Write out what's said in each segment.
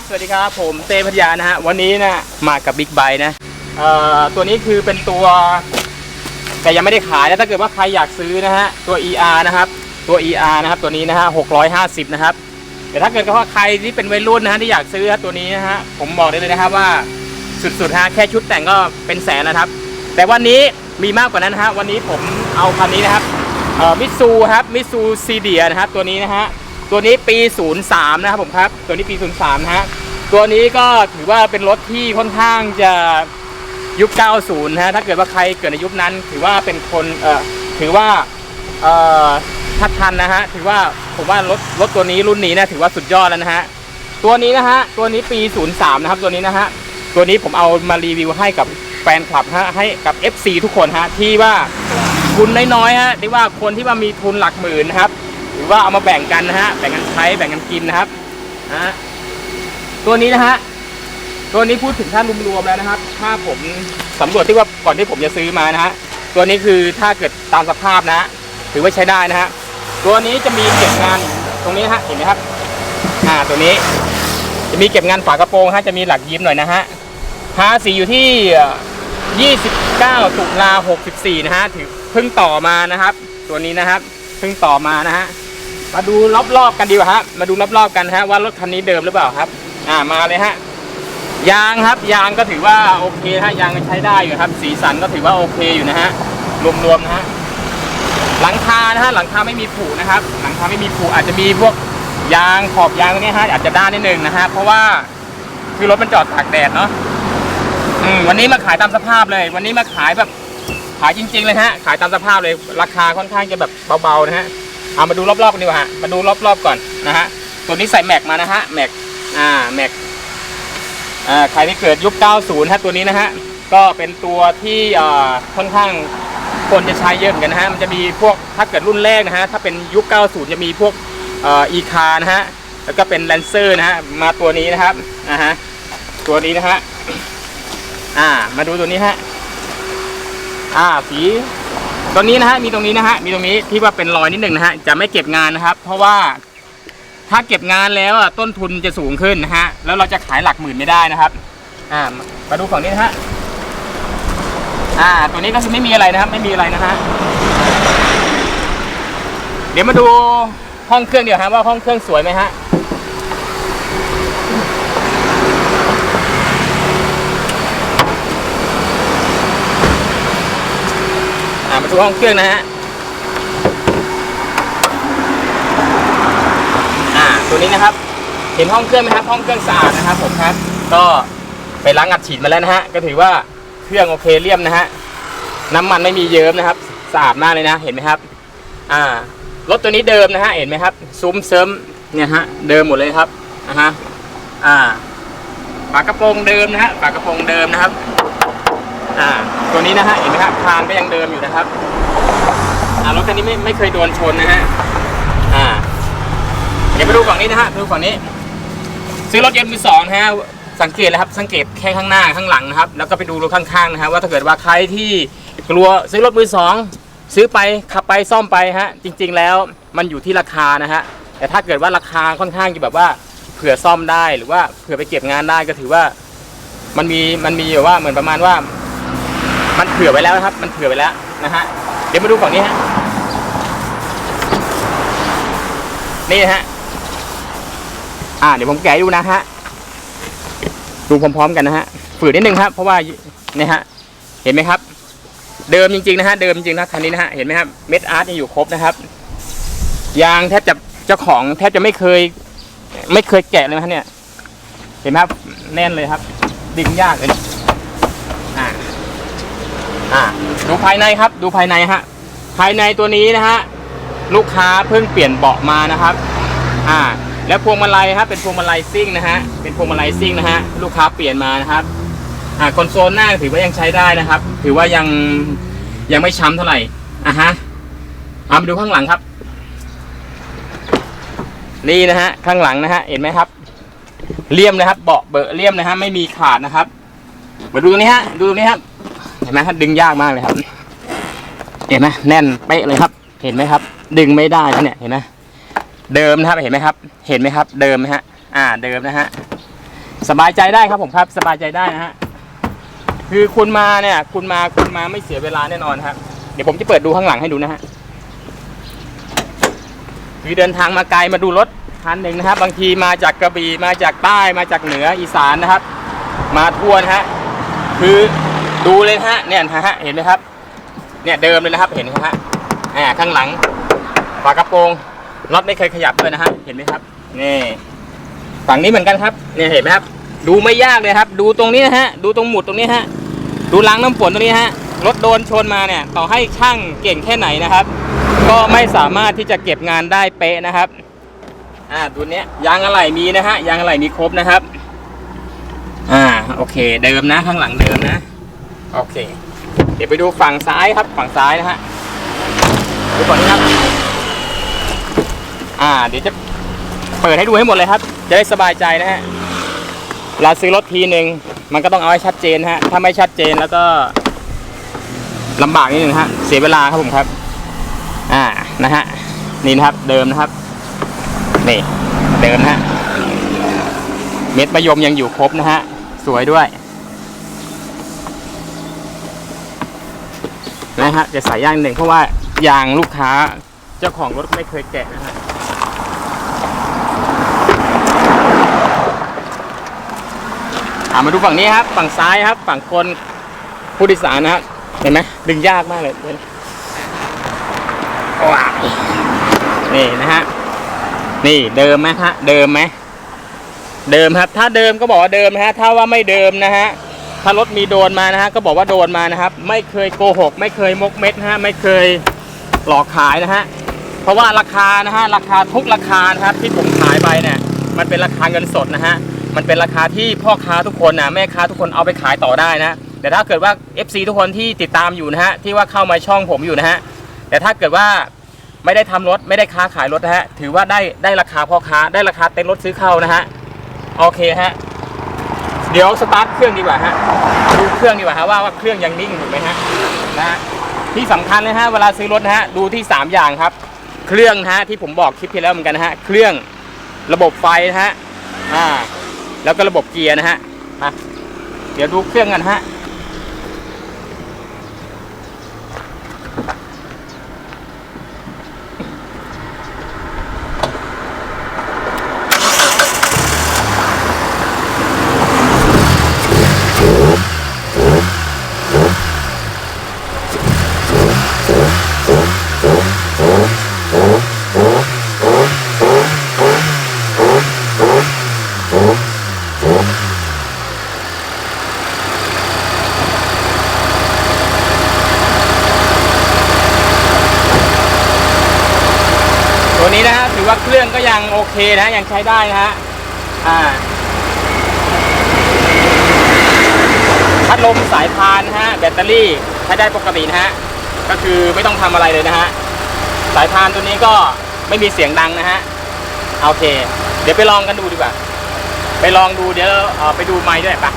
ับสวัสดีครับ ผมเต้พัทยานะฮะ วันนี้นะมากับบิ๊กไบนะเอ่อตัวนี้คือเป็นตัว แต่ยังไม่ได้ขายนะถ้าเกิดว่าใครอยากซื้อนะฮะ ตัว ER นะครับ ตัว ER นะครับ ตัวนี้นะฮะ650 นะครับ แต่ถ้าเกิดว่าใครที่เป็นวัยรุ่นนะฮะที่อยากซื้อตัวนี้นะฮะ ผมบอกได้เลยนะครับว่าสุดๆฮะแค่ชุดแต่งก็เป็นแสนแล้วครับ แต่วันนี้มีมากกว่านั้นนะฮะ วันนี้ผมเอาคันนี้นะครับเอ่อมิซูครับมิซูซีเดียนะครับ ตัวนี้นะฮะ ตัวนี้ปี 03 นะครับผมครับ ตัวนี้ปี 03 นะฮะ ตัวนี้ก็ถือว่าเป็นรถที่ค่อนข้างจะยุค 90 นะฮะ ถ้าเกิดว่าใครเกิดในยุคนั้น ถือว่าเป็นคนเอ่อถือว่าเอ่อทัดทันนะฮะ ถือว่าผมว่ารถรถตัวนี้รุ่นนี้นะถือว่าสุดยอดแล้วนะฮะ ตัวนี้นะฮะ ตัวนี้ปี 03 นะครับ ตัวนี้นะฮะ ตัวนี้ผมเอามารีวิวให้กับแฟนคลับฮะให้กับ FC ทุกคนฮะที่ว่าทุนน้อยๆฮะเรียกว่าคนที่ว่ามีทุนหลักหมื่นนะครับ รือว่าเอามาแบ่งกันนะฮะ แบ่งกันใช้แบ่งกันกินนะครับนะฮะตัวนี้นะฮะ ตัวนี้พูดถึงถ้านรวมๆแล้วนะครับ ถ้าผมสำรวจที่ว่าก่อนที่ผมจะซื้อมานะฮะ ตัวนี้คือถ้าเกิดตามสภาพนะ ถือว่าใช้ได้นะฮะ ตัวนี้จะมีเก็บงานตรงนี้นะฮะ เห็นไหมครับ อ่า ตัวนี้ จะมีเก็บงานฝากระโปรงฮะ จะมีหลักยิ้มหน่อยนะฮะภาษีอยู่ที่ 29 ตุลา64 นะฮะ ถือเพิ่งต่อมานะครับ ตัวนี้นะครับ เพิ่งต่อมานะฮะ มาดูรอบๆกันดีกว่าฮะ มาดูรอบๆกันฮะว่ารถคันนี้เดิมหรือเปล่าครับ อ่ามาเลยฮะ ยางครับ ยางก็ถือว่าโอเคฮะยางใช้ได้อยู่ครับ สีสันก็ถือว่าโอเคอยู่นะฮะรวมๆนะฮะหลังคานะฮะหลังคาไม่มีผุนะครับ หลังคาไม่มีผุอาจจะมีพวกยางขอบยางตรงนี้ฮะอาจจะด้านนิดนึงนะฮะเพราะว่าคือรถมันจอดตากแดดเนาะอืมวันนี้มาขายตามสภาพเลย วันนี้มาขายแบบขายจริง ๆ เลยฮะขายตามสภาพเลยราคาค่อนข้างจะแบบเบาๆนะฮะ เอามาดูรอบๆกันดีกว่าฮะมาดูรอบๆก่อนนะฮะตัวนี้ใส่แม็กมานะฮะแม็กอ่าแม็กอ่าใครที่เกิดยุค 90 ฮะตัวนี้นะฮะก็เป็นตัวที่อ่าค่อนข้างคนจะใช้เยอะเหมือนกันนะฮะมันจะมีพวกถ้าเกิดรุ่นแรกนะฮะถ้าเป็นยุค 90 จะมีพวกอ่ออีคานะฮะแล้วก็เป็นแลนเซอร์นะฮะมาตัวนี้นะครับอ่าฮะตัวนี้นะฮะอ่ามาดูตัวนี้ฮะอ่าสี ตัวนี้นะฮะมีตรงนี้นะฮะมีตรงนี้ที่ว่าเป็นรอยนิดหนึ่งนะฮะจะไม่เก็บงานนะครับ เพราะว่าถ้าเก็บงานแล้วอะต้นทุนจะสูงขึ้นนะฮะแล้วเราจะขายหลักหมื่นไม่ได้นะครับอ่ามาดูฝั่งนี้นะฮะอ่า ตัวนี้ก็คือไม่มีอะไรนะครับ ไม่มีอะไรนะฮะเดี๋ยวมาดูห้องเครื่องเดี๋ยวฮะว่าห้องเครื่องสวยไหมฮะ อ่ามา ดูห้องเครื่องนะฮะอ่าตัวนี้นะครับ เห็นห้องเครื่องไหมครับห้องเครื่องสะอาดนะครับผมครับ ก็ไปล้างอัดฉีดมาแล้วนะฮะก็ถือว่าเครื่องโอเคเลี่ยมนะฮะน้ำมันไม่มีเยิ้มนะครับสะอาดมากเลยนะเห็นไหมครับ อ่ารถตัวนี้เดิมนะฮะเห็นไหมครับซุ้มเสริมเนี่ยฮะเดิมหมดเลยครับนะฮะอ่าฝากระโปรงเดิมนะฮะฝากระโปรงเดิมนะครับ อ่า ตัวนี้นะฮะเห็นไหมครับคานก็ยังเดิมอยู่นะครับ อ่ารถคันนี้ไม่ไม่เคยโดนชนนะฮะ อ่า เดี๋ยวไปดูฝั่งนี้นะฮะดูฝั่งนี้ ซื้อรถยนต์มือสองนะฮะสังเกตนะครับ สังเกตแค่ข้างหน้าข้างหลังนะครับ แล้วก็ไปดูรถข้างๆนะฮะว่าถ้าเกิดว่าใครที่กลัวซื้อรถมือสองซื้อไปขับไปซ่อมไปฮะ จริง ๆ แล้วมันอยู่ที่ราคานะฮะแต่ถ้าเกิดว่าราคาค่อนข้างจะแบบว่าเผื่อซ่อมได้หรือว่าเผื่อไปเก็บงานได้ก็ถือว่า มันมีมันมีแบบว่าเหมือนประมาณว่า มันเผื่อไว้แล้วนะครับ มันเผื่อไว้แล้วนะฮะ เดี๋ยวมาดูฝั่งนี้ฮะ นี่ฮะ อ่า เดี๋ยวผมแกะดูนะฮะ ดูพร้อมๆกันนะฮะ ฝืดนิดนึงครับ เพราะว่าเนี่ยฮะ เห็นไหมครับ เดิมจริงๆนะฮะ เดิมจริงๆนะคันนี้นะฮะ เห็นไหมครับ เม็ดอาร์ตยังอยู่ครบนะครับ ยางแทบจะเจ้าของแทบจะไม่เคย ไม่เคยแกะเลยนะเนี่ย เห็นไหมครับ แน่นเลยครับ ดึงยากเลย อ่าดูภายในครับดูภายในฮะภายในตัวนี้นะฮะลูกค้าเพิ่งเปลี่ยนเบาะมานะครับ อ่า แล้วพวงมาลัยครับเป็นพวงมาลัยซิ่งนะฮะเป็นพวงมาลัยซิ่งนะฮะลูกค้าเปลี่ยนมานะครับ อ่าคอนโซลหน้าถือว่ายังใช้ได้นะครับ ถือว่ายังยังไม่ช้ำเท่าไหร่อะฮะเอามาดูข้างหลังครับนี่นะฮะข้างหลังนะฮะเห็นไหมครับเลี่ยมนะครับ เบาะเบอะเลี่ยมนะฮะไม่มีขาดนะครับ มาดูตรงนี้ฮะดูตรงนี้ครับ ห็นไหมครับดึงยากมากเลยครับ เห็นไหมแน่นเป๊ะเลยครับ เห็นไหมครับ ดึงไม่ได้แล้วเนี่ยเห็นไหมเดิมนะครับเห็นไหมครับ เห็นไหมครับ เดิมไหมฮะ อ่า เดิมนะฮะสบายใจได้ครับผมครับ สบายใจได้นะฮะคือคุณมาเนี่ย คุณมาคุณมาไม่เสียเวลาแน่นอนครับ เดี๋ยวผมจะเปิดดูข้างหลังให้ดูนะฮะคือเดินทางมาไกลมาดูรถคันหนึ่งนะครับ บางทีมาจากกระบี่มาจากใต้มาจากเหนืออีสานนะครับ มาทั่วนะฮะคือ ดูเลยฮะเนี่ยนะฮะเห็นไหมครับ เนี่ยเดิมเลยนะครับเห็นไหมฮะอ่าข้างหลังฝากระโปรงน็อตไม่เคยขยับเลยนะฮะเห็นไหมครับนี่ฝั่งนี้เหมือนกันครับเนี่ยเห็นไหมครับ ดูไม่ยากเลยครับ ดูตรงนี้นะฮะดูตรงหมุดตรงนี้ฮะดูล้างน้ำฝนตรงนี้ฮะรถโดนชนมาเนี่ย ต่อให้ช่างเก่งแค่ไหนนะครับ ก็ไม่สามารถที่จะเก็บงานได้เป๊ะนะครับอ่าตัวเนี้ยยางอะไหล่มีนะฮะยางอะไหล่มีครบนะครับ อ่าโอเค เดิมนะข้างหลังเดิมนะ โอเค เดี๋ยวไปดูฝั่งซ้ายครับฝั่งซ้ายนะฮะดูก่อนนะครับ อ่า เดี๋ยวจะเปิดให้ดูให้หมดเลยครับ จะได้สบายใจนะฮะเราซื้อรถทีหนึ่งมันก็ต้องเอาให้ชัดเจนฮะ ถ้าไม่ชัดเจนแล้วก็ลำบากนิดนึงฮะ เสียเวลาครับผมครับ อ่านะฮะนี่นะครับเดิมนะครับนี่เดิมนะฮะเม็ดมะยมยังอยู่ครบนะฮะ สวยด้วย นะ ฮะจะใส่ย่างหนึ่งเพราะว่ายางลูกค้าเจ้าของรถไม่เคยแกะนะฮะอ่ามาดูฝั่งนี้ครับ ฝั่งซ้ายครับ ฝั่งคนผู้โดยสารนะครับเห็นไหมดึงยากมากเลยเห็นว้าวนี่นะฮะนี่เดิมไหมฮะ เดิมไหมเดิมครับ ถ้าเดิมก็บอกว่าเดิมนะฮะถ้าว่าไม่เดิมนะฮะ ถ้ารถมีโดนมานะฮะก็บอกว่าโดนมานะครับ ไม่เคยโกหก ไม่เคยมกเม็ดนะฮะไม่เคยหลอกขายนะฮะเพราะว่าราคานะฮะราคาทุกราคานะครับที่ผมขายไปเนี่ยมันเป็นราคาเงินสดนะฮะมันเป็นราคาที่พ่อค้าทุกคนนะแม่ค้าทุกคนเอาไปขายต่อได้นะแต่ถ้าเกิดว่า FC ทุกคนที่ติดตามอยู่นะฮะที่ว่าเข้ามาช่องผมอยู่นะฮะแต่ถ้าเกิดว่าไม่ได้ทำรถไม่ได้ค้าขายรถนะฮะถือว่าได้ได้ราคาพ่อค้าได้ราคาเต็นรถซื้อเข้านะฮะโอเคฮะ เดี๋ยวสตาร์ทเครื่องดีกว่าฮะดูเครื่องดีกว่าฮะว่าว่าเครื่องยังนิ่งอยู่ไหมฮะนะฮะที่สำคัญเลยฮะเวลาซื้อรถนะฮะดูที่ 3 อย่างครับ เครื่องนะฮะที่ผมบอกคลิปที่แล้วเหมือนกันนะฮะเครื่องระบบไฟนะฮะอ่าแล้วก็ระบบเกียร์นะฮะมาเดี๋ยวดูเครื่องกันฮะ ถือว่าเครื่องก็ยังโอเคนะยังใช้ได้นะฮะอ่าพัดลมสายพานนะฮะแบตเตอรี่ใช้ได้ปกตินะฮะก็คือไม่ต้องทำอะไรเลยนะฮะสายพานตัวนี้ก็ไม่มีเสียงดังนะฮะโอเค เดี๋ยวไปลองกันดูดีกว่า ไปลองดูเดี๋ยวไปดูไม้ด้วยปะ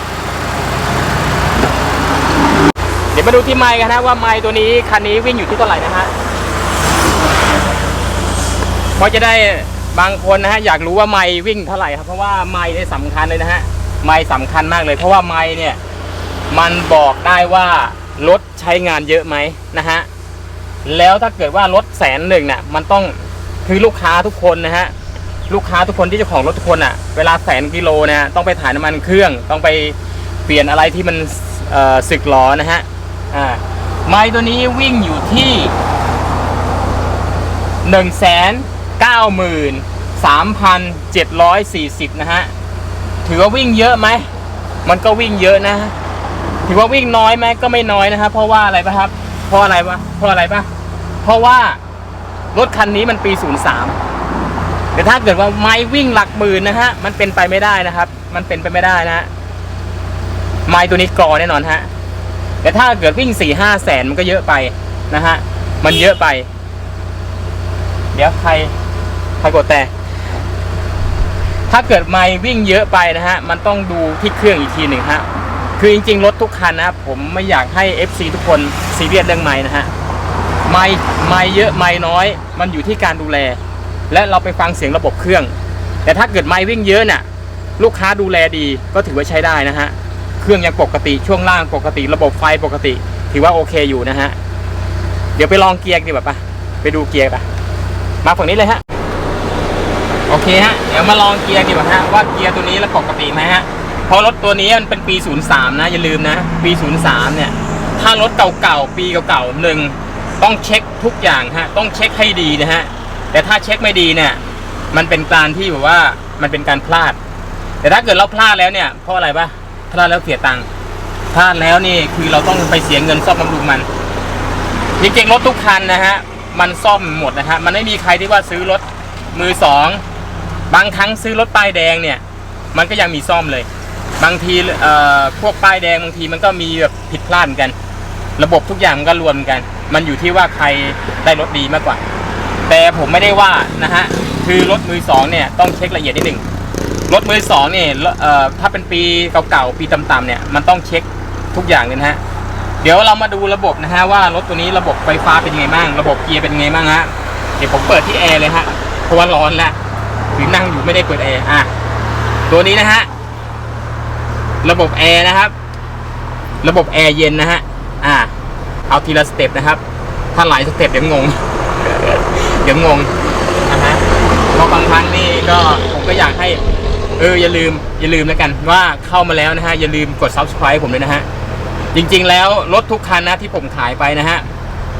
เดี๋ยวมาดูที่ไม้กันนะว่าไม้ตัวนี้คันนี้วิ่งอยู่ที่เท่าไหร่นะฮะ เพราะจะได้บางคนนะฮะอยากรู้ว่าไม้วิ่งเท่าไหร่ครับเพราะว่าไม้เนี่ยสำคัญเลยนะฮะไม้สำคัญมากเลย เพราะว่าไม้เนี่ยมันบอกได้ว่ารถใช้งานเยอะไหมนะฮะแล้วถ้าเกิดว่ารถแสนหนึ่งเนี่ยมันต้องคือลูกค้าทุกคนนะฮะลูกค้าทุกคนที่เจ้าของรถทุกคนอะเวลาแสนกิโลเนี่ยต้องไปถ่ายน้ำมันเครื่อง ต้องไปเปลี่ยนอะไรที่มันสึกหรอนะฮะอ่าไม้ตัวนี้วิ่งอยู่ที่หนึ่งแสน เก้าหมื่นสามพันเจ็ดร้อยสี่สิบนะฮะ ถือว่าวิ่งเยอะไหม มันก็วิ่งเยอะนะ ถือว่าวิ่งน้อยไหมก็ไม่น้อยนะครับ เพราะว่าอะไรปะครับ เพราะอะไรปะเพราะอะไรปะเพราะว่ารถคันนี้มันปี 03 แต่ถ้าเกิดว่าไม้วิ่งหลักหมื่นนะฮะ มันเป็นไปไม่ได้นะครับ มันเป็นไปไม่ได้นะฮะไม้ตัวนี้กรอแน่นอนฮะ แต่ถ้าเกิดวิ่งสี่ห้าแสนมันก็เยอะไปนะฮะ มันเยอะไป เดี๋ยวใคร ใครกดแต่ ถ้าเกิดไม่วิ่งเยอะไปนะฮะ มันต้องดูที่เครื่องอีกทีหนึ่งฮะ คือจริงๆ รถทุกคันนะครับผมไม่อยากให้ FC ทุกคนซีเรียสเรื่องไม้นะฮะ ไม่ไม่เยอะไม่น้อย มันอยู่ที่การดูแล และเราไปฟังเสียงระบบเครื่อง แต่ถ้าเกิดไม้วิ่งเยอะเนี่ยลูกค้าดูแลดีก็ถือว่าใช้ได้นะฮะ เครื่องยังปกติช่วงล่างปกติ ระบบไฟปกติ ถือว่าโอเคอยู่นะฮะ เดี๋ยวไปลองเกียร์ดีกว่าปะไปดูเกียร์ปะมาฝั่งนี้เลยฮะ เคฮะ เดี๋ยวมาลองเกียร์ดีกว่าฮะว่าเกียร์ตัวนี้แล้วปกติไหมฮะ เพราะรถตัวนี้มันเป็นปี 03 นะอย่าลืมนะ ปี 03 เนี่ย ถ้ารถเก่าๆ ปีเก่าๆหนึ่งต้องเช็คทุกอย่างฮะ ต้องเช็คให้ดีนะฮะ แต่ถ้าเช็คไม่ดีเนี่ย มันเป็นการที่แบบว่ามันเป็นการพลาด แต่ถ้าเกิดเราพลาดแล้วเนี่ย เพราะอะไรปะพลาดแล้วเสียตังค์พลาดแล้วนี่คือเราต้องไปเสียเงินซ่อมบำรุงมันจริงๆรถทุกคันนะฮะ มันซ่อมหมดนะฮะ มันไม่มีใครที่ว่าซื้อรถมือสอง บางครั้งซื้อรถป้ายแดงเนี่ย มันก็ยังมีซ่อมเลย บางทีเอ่อพวกป้ายแดงบางทีมันก็มีแบบผิดพลาดกัน ระบบทุกอย่างมันก็รวมกัน มันอยู่ที่ว่าใครได้รถดีมากกว่า แต่ผมไม่ได้ว่านะฮะคือรถมือสองเนี่ยต้องเช็คละเอียดนิดหนึ่งรถมือสองเนี่ยเอ่อถ้าเป็นปีเก่าๆปีต่ำๆเนี่ยมันต้องเช็คทุกอย่างเลยนะฮะเดี๋ยวเรามาดูระบบนะฮะว่ารถตัวนี้ระบบไฟฟ้าเป็นยังไงบ้าง ระบบเกียร์เป็นยังไงบ้างฮะเดี๋ยวผมเปิดที่แอร์เลยฮะเพราะว่าร้อนแล้ว ถึงนั่งอยู่ไม่ได้เปิดแอร์อะตัวนี้นะฮะระบบแอร์นะครับ ระบบแอร์เย็นนะฮะอ่าเอาทีละสเต็ปนะครับ ถ้าหลายสเต็ปเดี๋ยวงงเดี๋ยวงงนะฮะเพราะบางครั้งนี่ก็ผมก็อยากให้ เอออย่าลืม อย่าลืมแล้วกันว่าเข้ามาแล้วนะฮะอย่าลืมกด subscribe ผมเลยนะฮะจริง ๆ แล้วรถทุกคันนะที่ผมขายไปนะฮะ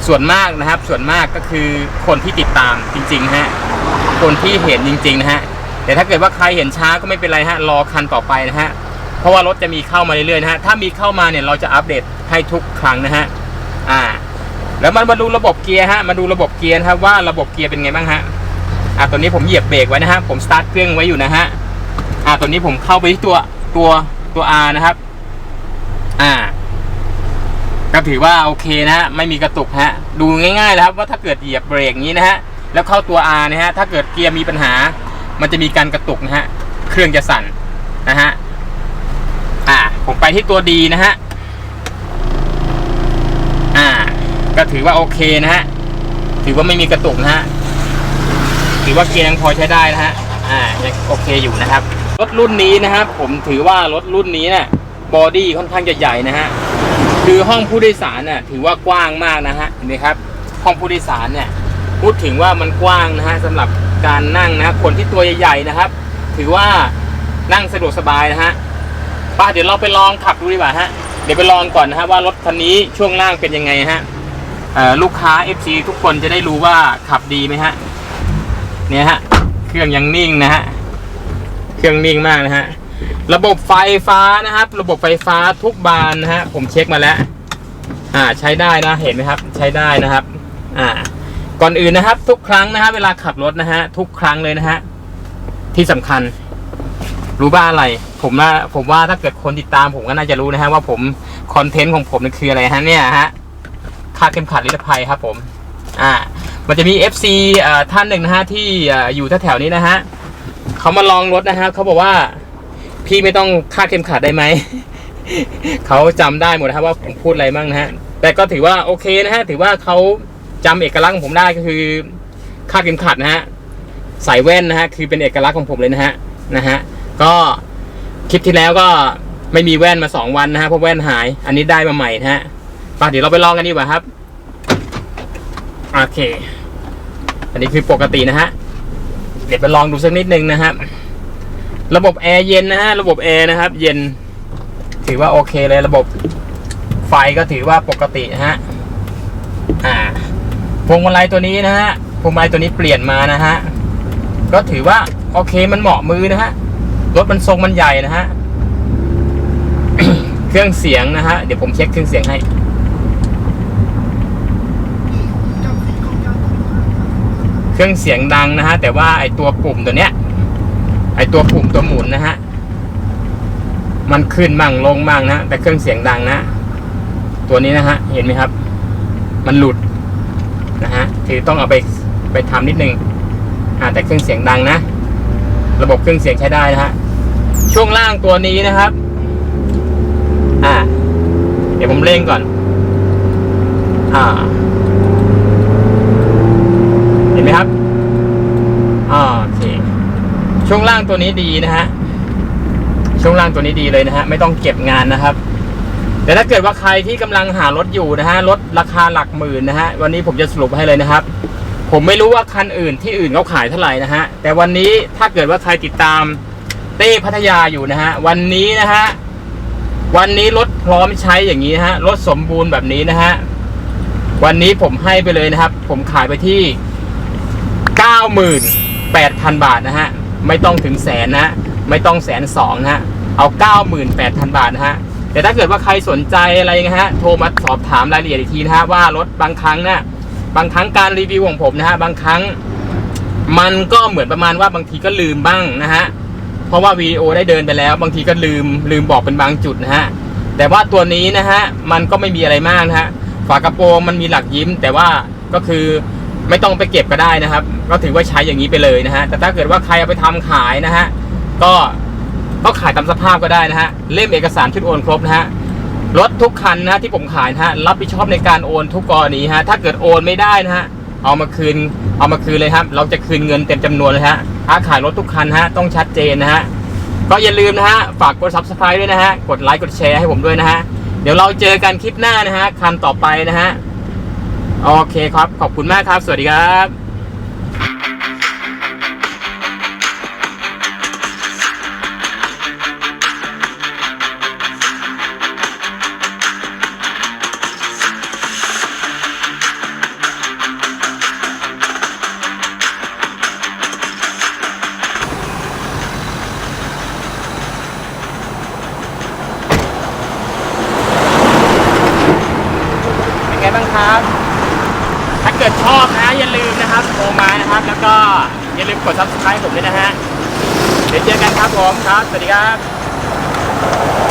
ส่วนมากนะครับ ส่วนมากก็คือคนที่ติดตามจริงๆฮะ คนที่เห็นจริงๆนะฮะแต่ถ้าเกิดว่าใครเห็นช้าก็ไม่เป็นไรฮะรอคันต่อไปนะฮะเพราะว่ารถจะมีเข้ามาเรื่อยๆนะฮะถ้ามีเข้ามาเนี่ยเราจะอัปเดตให้ทุกครั้งนะฮะอ่า แล้วมันมาดูระบบเกียร์ฮะมาดูระบบเกียร์นะครับว่าระบบเกียร์เป็นไงบ้างฮะอ่าตัวนี้ผมเหยียบเบรกไว้นะฮะผมสตาร์ทเครื่องไว้อยู่นะฮะอ่าตัวนี้ผมเข้าไปที่ตัวตัวตัว R นะครับ อ่าก็ถือว่าโอเคนะฮะไม่มีกระตุกฮะดูง่ายๆแล้วครับว่าถ้าเกิดเหยียบเบรกอย่างนี้นะฮะ แล้วเข้าตัว R นะฮะถ้าเกิดเกียร์มีปัญหา มันจะมีการกระตุกนะฮะเครื่องจะสั่นนะฮะอ่าผมไปที่ตัวดีนะฮะอ่า ก็ถือว่าโอเคนะฮะถือว่าไม่มีกระตุกนะฮะถือว่าเกียร์ยังพอใช้ได้นะฮะอ่ายังโอเคอยู่นะครับรถรุ่นนี้นะครับผมถือว่ารถรุ่นนี้เนี่ยบอดี้ค่อนข้างจะใหญ่นะฮะคือห้องผู้โดยสารน่ะถือว่ากว้างมากนะฮะเห็นไหมครับ ห้องผู้โดยสารเนี่ย พูดถึงว่ามันกว้างนะฮะสำหรับการนั่งนะฮะคนที่ตัวใหญ่ๆนะครับ ถือว่านั่งสะดวกสบายนะฮะป้าเดี๋ยวเราไปลองขับดูดีกว่าฮะเดี๋ยวไปลองก่อนนะฮะว่ารถคันนี้ช่วงล่างเป็นยังไงฮะลูกค้า FC ทุกคนจะได้รู้ว่าขับดีไหมฮะเนี่ยฮะเครื่องยังนิ่งนะฮะเครื่องนิ่งมากนะฮะระบบไฟฟ้านะครับ ระบบไฟฟ้าทุกบานนะฮะผมเช็คมาแล้ว อ่าใช้ได้นะเห็นไหมครับ ใช้ได้นะครับ อ่า ก่อนอื่นนะครับ ทุกครั้งนะฮะเวลาขับรถนะฮะทุกครั้งเลยนะฮะที่สำคัญ รู้บ้าอะไร ผมว่าผมว่าถ้าเกิดคนติดตามผมก็น่าจะรู้นะฮะว่าผมคอนเทนต์ของผมนี่คืออะไรฮะเนี่ยฮะคาดเข็มขัดนิรภัยครับ ผม อ่า มันจะมี FC อ่าท่านหนึ่งนะฮะที่อยู่แถวๆนี้นะฮะเขามาลองรถนะฮะเขาบอกว่า พี่ไม่ต้องคาดเข็มขัดได้ไหมเขาจำได้หมดนะครับว่าผมพูดอะไรบ้างนะฮะแต่ก็ถือว่าโอเคนะฮะถือว่าเขา จำเอกลักษณ์ของผมได้ก็คือคาดเข็มขัดนะฮะใส่แว่นนะฮะคือเป็นเอกลักษณ์ของผมเลยนะฮะนะฮะก็คลิปที่แล้วก็ไม่มีแว่นมาสองวันนะฮะเพราะแว่นหาย อันนี้ได้มาใหม่นะฮะไป่ะเดี๋ยวเราไปลองกันดีกว่าครับโอเค อันนี้คือปกตินะฮะเดี๋ยวไปลองดูสักนิดนึงนะครับระบบแอร์เย็นนะฮะระบบแอร์นะครับ เย็น ถือว่าโอเคเลยระบบไฟก็ถือว่าปกตินะฮะ พวงมาลัยตัวนี้นะฮะพวงมาลัยตัวนี้เปลี่ยนมานะฮะก็ถือว่าโอเคมันเหมาะมือนะฮะรถมันทรงมันใหญ่นะฮะเครื่องเสียงนะฮะเดี๋ยวผมเช็คเครื่องเสียงให้เครื่องเสียงดังนะฮะแต่ว่าไอตัวปุ่มตัวเนี้ย ไอตัวปุ่มตัวหมุนนะฮะมันขึ้นมั่งลงมั่งนะแต่เครื่องเสียงดังนะ ตัวนี้นะฮะเห็นไหมครับ มันหลุด นะฮะถือต้องเอาไปไปทำนิดนึงอ่าแต่เครื่องเสียงดังนะ ระบบเครื่องเสียงใช้ได้นะฮะช่วงล่างตัวนี้นะครับ อ่า เดี๋ยวผมเร่งก่อน อ่า เห็นไหมครับอ่าโอเคช่วงล่างตัวนี้ดีนะฮะช่วงล่างตัวนี้ดีเลยนะฮะ ไม่ต้องเก็บงานนะครับ แต่ถ้าเกิดว่าใครที่กำลังหารถอยู่นะฮะรถราคาหลักหมื่นนะฮะวันนี้ผมจะสรุปให้เลยนะครับ ผมไม่รู้ว่าคันอื่นที่อื่นเขาขายเท่าไหร่นะฮะแต่วันนี้ถ้าเกิดว่าใครติดตามเต้พัทยาอยู่นะฮะวันนี้นะฮะวันนี้รถพร้อมใช้อย่างนี้นะฮะรถสมบูรณ์แบบนี้นะฮะวันนี้ผมให้ไปเลยนะครับ ผมขายไปที่98,000บาทนะฮะไม่ต้องถึงแสนนะไม่ต้องแสนสองนะฮะเอา98,000บาทนะฮะ แต่ถ้าเกิดว่าใครสนใจอะไรนะฮะ โทรมาสอบถามรายละเอียดอีกทีนะฮะว่ารถบางครั้งเนี่ยบางครั้งการรีวิวของผมนะฮะบางครั้ง มันก็เหมือนประมาณว่าบางทีก็ลืมบ้างนะฮะเพราะว่าวิดีโอได้เดินไปแล้ว บางทีก็ลืมลืมบอกเป็นบางจุดนะฮะแต่ว่าตัวนี้นะฮะมันก็ไม่มีอะไรมากนะฮะฝากระโปรงมันมีหลักยิ้ม แต่ว่าก็คือไม่ต้องไปเก็บก็ได้นะครับ ก็ถือว่าใช้อย่างนี้ไปเลยนะฮะแต่ถ้าเกิดว่าใครเอาไปทำขายนะฮะก็ ก็ขายตามสภาพก็ได้นะฮะเล่มเอกสารชุดโอนครบนะฮะรถทุกคันนะที่ผมขายนะฮะรับผิดชอบในการโอนทุกกรณีฮะถ้าเกิดโอนไม่ได้นะฮะเอามาคืนเอามาคืนเลยครับ เราจะคืนเงินเต็มจำนวนเลยฮะถ้าขายรถทุกคันฮะต้องชัดเจนนะฮะก็อย่าลืมนะฮะฝากกด subscribe ด้วยนะฮะกดไลค์กดแชร์ให้ผมด้วยนะฮะเดี๋ยวเราเจอกันคลิปหน้านะฮะคันต่อไปนะฮะโอเคครับขอบคุณมากครับ สวัสดีครับ ชอบนะอย่าลืมนะครับโทรมานะครับ แล้วก็อย่าลืมกด subscribe ผมด้วยนะฮะ เดี๋ยวเจอกันครับผมครับ สวัสดีครับ